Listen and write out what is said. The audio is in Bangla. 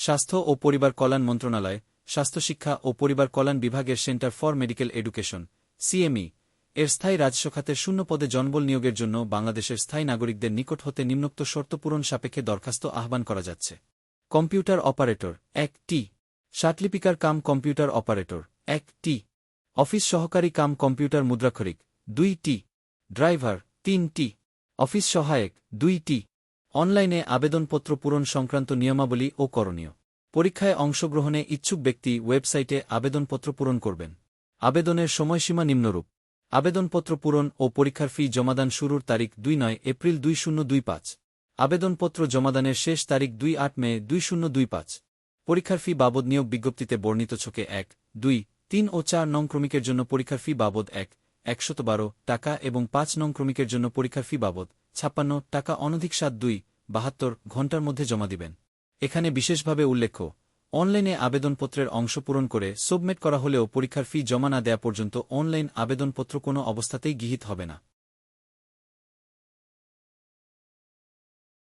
স্বাস্থ্য ও পরিবার কল্যাণ মন্ত্রণালয় স্বাস্থ্য শিক্ষা ও পরিবার কল্যাণ বিভাগের centre for medical education, CME, এর স্থায়ী রাজস্ব খাতের শূন্য পদে জনবল নিয়োগের জন্য বাংলাদেশের স্থায়ী নাগরিকদের নিকট হতে নিম্নোক্ত শর্ত পূরণ সাপেক্ষে দরখাস্ত আহ্বান করা যাচ্ছে। কম্পিউটার অপারেটর, এক টি। শাটলিপিকার কাম কম্পিউটার অপারেটর, এক টি। অফিস সহকারী কাম কম্পিউটার মুদ্রাক্ষরিক, দুই টি। ড্রাইভার, তিন টি। অফিস সহায়ক, দুই টি। অনলাইনে আবেদনপত্র পূরণ সংক্রান্ত নিয়মাবলী ও করণীয়। পরীক্ষায় অংশগ্রহণে ইচ্ছুক ব্যক্তি ওয়েবসাইটে আবেদনপত্র পূরণ করবেন। আবেদনের সময়সীমা নিম্নরূপ। আবেদনপত্র পূরণ ও পরীক্ষার ফি জমাদান শুরুর তারিখ দুই নয় এপ্রিল দুই শূন্য দুই পাঁচ। আবেদনপত্র জমাদানের শেষ তারিখ দুই আট মে দুই শূন্য দুই পাঁচ। পরীক্ষার ফি বাবদ নিয়োগ বিজ্ঞপ্তিতে বর্ণিত ছকে এক, দুই, তিন ও চার নং ক্রমিকের জন্য পরীক্ষার ফি বাবদ এক একশত টাকা এবং পাঁচ নং ক্রমিকের জন্য পরীক্ষার ফি বাবদ, ছাপ্পান্ন টাকা অনধিক সাত দুই, বাহাত্তর ঘণ্টার মধ্যে জমা দিবেন। এখানে বিশেষভাবে উল্লেখ্য, অনলাইনে আবেদনপত্রের অংশ পূরণ করে সাবমিট করা হলেও পরীক্ষার ফি জমা না দেয়া পর্যন্ত অনলাইন আবেদনপত্র কোনো অবস্থাতেই গৃহীত হবে না।